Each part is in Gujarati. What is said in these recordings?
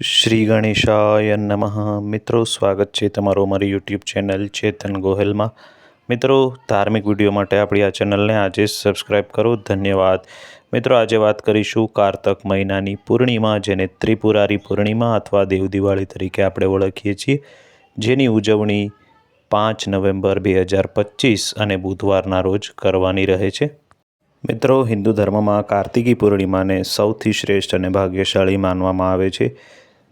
શ્રી ગણેશાય નમઃ. મિત્રો, સ્વાગત છે તમારું અમારી યુટ્યુબ ચેનલ ચેતન ગોહેલમાં. મિત્રો, ધાર્મિક વીડિયો માટે આપણી આ ચેનલને આજે સબસ્ક્રાઈબ કરો. ધન્યવાદ. મિત્રો, આજે વાત કરીશું કારતક મહિનાની પૂર્ણિમા, જેને ત્રિપુરારી પૂર્ણિમા અથવા દેવ દિવાળી તરીકે આપણે ઓળખીએ છીએ. જેની ઉજવણી પાંચ નવેમ્બર બે હજાર પચીસ અને બુધવારના રોજ કરવાની રહે છે. મિત્રો, હિન્દુ ધર્મમાં કાર્તિકી પૂર્ણિમાને સૌથી શ્રેષ્ઠ અને ભાગ્યશાળી માનવામાં આવે છે.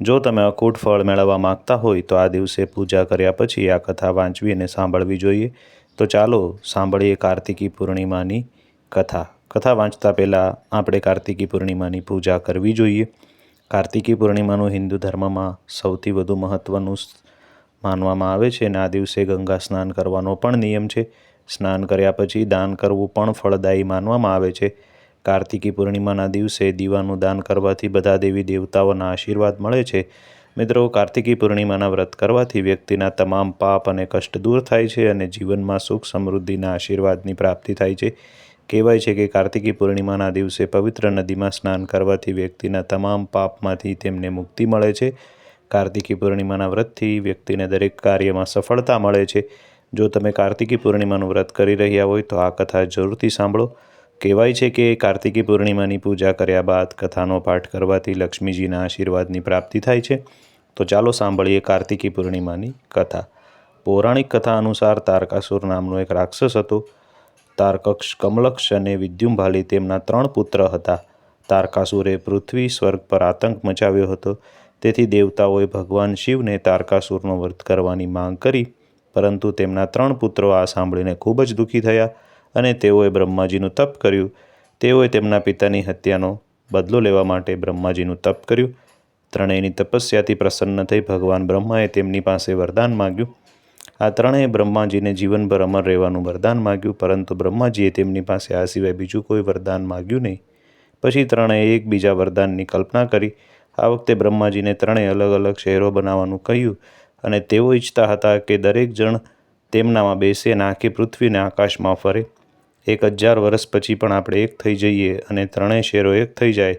જો તમે અકૂટ ફળ મેળવવા માંગતા હોય તો આ દિવસે પૂજા કર્યા પછી આ કથા વાંચવી અને સાંભળવી જોઈએ. તો ચાલો સાંભળીએ કાર્તિકી પૂર્ણિમાની કથા. કથા વાંચતા પહેલાં આપણે કાર્તિકી પૂર્ણિમાની પૂજા કરવી જોઈએ. કાર્તિકી પૂર્ણિમાનું હિન્દુ ધર્મમાં સૌથી વધુ મહત્ત્વનું માનવામાં આવે છે અને આ દિવસે ગંગા સ્નાન કરવાનો પણ નિયમ છે. સ્નાન કર્યા પછી દાન કરવું પણ ફળદાયી માનવામાં આવે છે. કાર્તિકી પૂર્ણિમાના દિવસે દીવાનું દાન કરવાથી બધા દેવી દેવતાઓના આશીર્વાદ મળે છે. મિત્રો, કાર્તિકી પૂર્ણિમાના વ્રત કરવાથી વ્યક્તિના તમામ પાપ અને કષ્ટ દૂર થાય છે અને જીવનમાં સુખ સમૃદ્ધિના આશીર્વાદની પ્રાપ્તિ થાય છે. કહેવાય છે કે કાર્તિકી પૂર્ણિમાના દિવસે પવિત્ર નદીમાં સ્નાન કરવાથી વ્યક્તિના તમામ પાપમાંથી તેમને મુક્તિ મળે છે. કાર્તિકી પૂર્ણિમાના વ્રતથી વ્યક્તિને દરેક કાર્યમાં સફળતા મળે છે. જો તમે કાર્તિકી પૂર્ણિમાનું વ્રત કરી રહ્યા હોય તો આ કથા જરૂરથી સાંભળો. કહેવાય છે કે કાર્તિકી પૂર્ણિમાની પૂજા કર્યા બાદ કથાનો પાઠ કરવાથી લક્ષ્મીજીના આશીર્વાદની પ્રાપ્તિ થાય છે. તો ચાલો સાંભળીએ કાર્તિકી પૂર્ણિમાની કથા. પૌરાણિક કથા અનુસાર તારકાસુર નામનો એક રાક્ષસ હતો. તારકક્ષ કમલક્ષ અને વિદ્યુંભાલી તેમના ત્રણ પુત્ર હતા. તારકાસુરે પૃથ્વી સ્વર્ગ પર આતંક મચાવ્યો હતો. તેથી દેવતાઓએ ભગવાન શિવને તારકાસુરનો વ્રત કરવાની માંગ કરી. પરંતુ તેમના ત્રણ પુત્રો આ સાંભળીને ખૂબ જ દુઃખી થયા. અને તેઓએ બ્રહ્માજીનું તપ કર્યું. તેઓએ તેમના પિતાની હત્યાનો બદલો લેવા માટે બ્રહ્માજીનું તપ કર્યું. ત્રણેયની તપસ્યાથી પ્રસન્ન થઈ ભગવાન બ્રહ્માએ તેમની પાસે વરદાન માગ્યું. આ ત્રણેય બ્રહ્માજીને જીવનભર અમર રહેવાનું વરદાન માગ્યું, પરંતુ બ્રહ્માજીએ તેમની પાસે આ સિવાય બીજું કોઈ વરદાન માગ્યું નહીં. પછી ત્રણેય એકબીજા વરદાનની કલ્પના કરી. આ વખતે બ્રહ્માજીને ત્રણેય અલગ અલગ શહેરો બનાવવાનું કહ્યું અને તેઓ ઈચ્છતા હતા કે દરેક જણ તેમનામાં બેસે અને આખી પૃથ્વીને આકાશમાં ફરે. એક હજાર વર્ષ પછી પણ આપણે એક થઈ જઈએ અને ત્રણેય શહેરો એક થઈ જાય,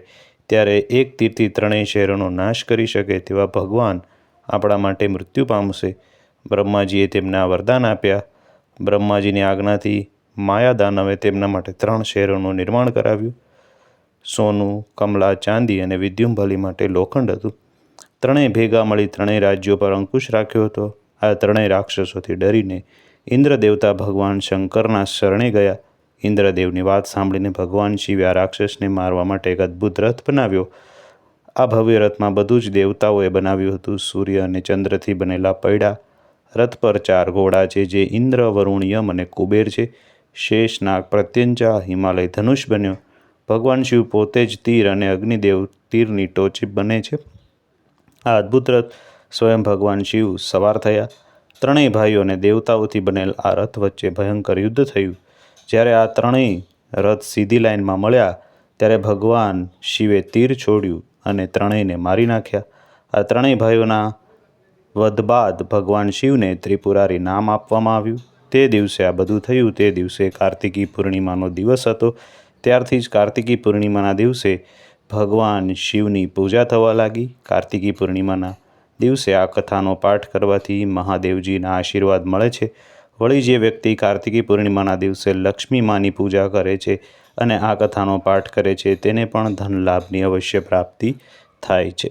ત્યારે એક તીરથી ત્રણેય શહેરોનો નાશ કરી શકે તેવા ભગવાન આપણા માટે મૃત્યુ પામશે. બ્રહ્માજીએ તેમને વરદાન આપ્યા. બ્રહ્માજીની આજ્ઞાથી માયા દાનવે તેમના માટે ત્રણ શહેરોનું નિર્માણ કરાવ્યું. સોનું, કમલા, ચાંદી અને વિદ્યુંભલી માટે લોખંડ હતું. ત્રણેય ભેગા મળી ત્રણેય રાજ્યો પર અંકુશ રાખ્યો હતો. આ ત્રણેય રાક્ષસોથી ડરીને ઇન્દ્રદેવતા ભગવાન શંકરના શરણે ગયા. ઇન્દ્રદેવની વાત સાંભળીને ભગવાન શિવે આ રાક્ષસને મારવા માટે એક અદ્ભુત રથ બનાવ્યો. આ ભવ્ય રથમાં બધું જ દેવતાઓએ બનાવ્યું હતું. સૂર્ય અને ચંદ્રથી બનેલા પૈડા, રથ પર ચાર ઘોડા છે, જે ઇન્દ્ર, વરુણ, યમ અને કુબેર છે. શેષનાગ પ્રત્યંજા હિમાલય ધનુષ બન્યો. ભગવાન શિવ પોતે જ તીર અને અગ્નિદેવ તીરની ટોચી બને છે. આ અદ્ભુત રથ સ્વયં ભગવાન શિવ સવાર થયા. ત્રણેય ભાઈઓ અને દેવતાઓથી બનેલ આ રથ વચ્ચે ભયંકર યુદ્ધ થયું. જ્યારે આ ત્રણેય રથ સીધી લાઈનમાં મળ્યા, ત્યારે ભગવાન શિવે તીર છોડ્યું અને ત્રણેયને મારી નાખ્યા. આ ત્રણેય ભાઈઓના વધ બાદ ભગવાન શિવને ત્રિપુરારી નામ આપવામાં આવ્યું. તે દિવસે આ બધું થયું. તે દિવસે કાર્તિકી પૂર્ણિમાનો દિવસ હતો. ત્યારથી જ કાર્તિકી પૂર્ણિમાના દિવસે ભગવાન શિવની પૂજા થવા લાગી. કાર્તિકી પૂર્ણિમાના દિવસે આ કથાનો પાઠ કરવાથી મહાદેવજીના આશીર્વાદ મળે છે. વળી જે વ્યક્તિ કાર્તિકી પૂર્ણિમાના દિવસે લક્ષ્મી માની પૂજા કરે છે અને આ કથાનો પાઠ કરે છે, તેને પણ ધન લાભની અવશ્ય પ્રાપ્તિ થાય છે.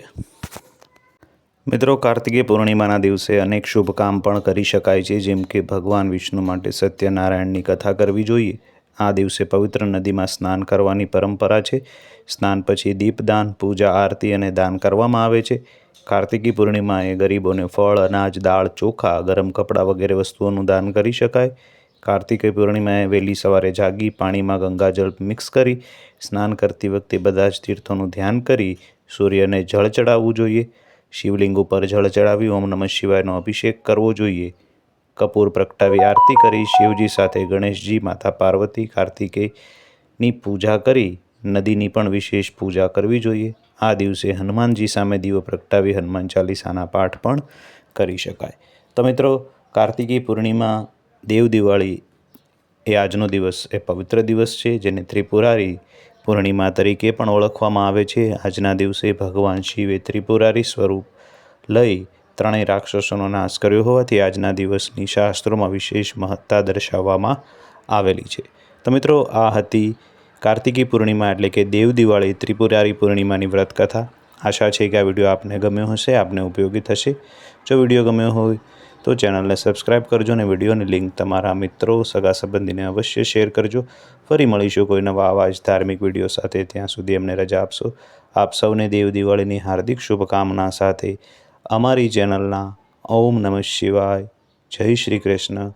મિત્રો, કાર્તિકી પૂર્ણિમાના દિવસે અનેક શુભ કામ પણ કરી શકાય છે, જેમ કે ભગવાન વિષ્ણુ માટે સત્યનારાયણની કથા કરવી જોઈએ આ દિવસે પવિત્ર નદીમાં સ્નાન કરવાની પરંપરા છે. સ્નાન પછી દીપદાન, પૂજા, આરતી અને દાન કરવામાં આવે છે. કાર્તિકી પૂર્ણિમાએ ગરીબોને ફળ, અનાજ, દાળ, ચોખા, ગરમ કપડાં વગેરે વસ્તુઓનું દાન કરી શકાય. કાર્તિકી પૂર્ણિમાએ વહેલી સવારે જાગી, પાણીમાં ગંગાજળ મિક્સ કરી, સ્નાન કરતી વખતે બધા જ તીર્થોનું ધ્યાન કરી, સૂર્યને જળ ચડાવવું જોઈએ. શિવલિંગ ઉપર જળ ચડાવી, ઓમ નમઃ શિવાયનો અભિષેક કરવો જોઈએ. કપૂર પ્રગટાવી આરતી કરી. શિવજી સાથે ગણેશજી, માતા પાર્વતી, કાર્તિકેયની પૂજા કરી. નદીની પણ વિશેષ પૂજા કરવી જોઈએ. આ દિવસે હનુમાનજી સામે દીવો પ્રગટાવી હનુમાન ચાલીસાના પાઠ પણ કરી શકાય. તો મિત્રો, કાર્તિકી પૂર્ણિમા, દેવ દિવાળી એ આજનો દિવસ, એ પવિત્ર દિવસ છે, જેને ત્રિપુરારી પૂર્ણિમા તરીકે પણ ઓળખવામાં આવે છે. આજના દિવસે ભગવાન શિવે ત્રિપુરારી સ્વરૂપ લઈ ત્રણેય રાક્ષસોનો નાશ કર્યો હોવાથી આજના દિવસની શાસ્ત્રોમાં વિશેષ મહત્તા દર્શાવવામાં આવેલી છે. તો મિત્રો, આ હતી કાર્તિકી પૂર્ણિમા એટલે કે દેવ દિવાળી, ત્રિપુરારી પૂર્ણિમાની વ્રત કથા આશા છે કે આ વીડિયો આપને ગમ્યો હશે, આપને ઉપયોગી થશે. જો વીડિયો ગમ્યો હોય તો ચેનલને સબસ્ક્રાઈબ કરજો અને વિડીયોની લિંક તમારા મિત્રો, સગા સંબંધીને અવશ્ય શેર કરજો. ફરી મળીશું કોઈ નવા આવા જ ધાર્મિક વીડિયો સાથે. ત્યાં સુધી અમને રજા આપશો. આપ સૌને દેવ દિવાળીની હાર્દિક શુભકામના સાથે અમારી ચેનલના ઓમ નમઃ શિવાય. જય શ્રી કૃષ્ણ.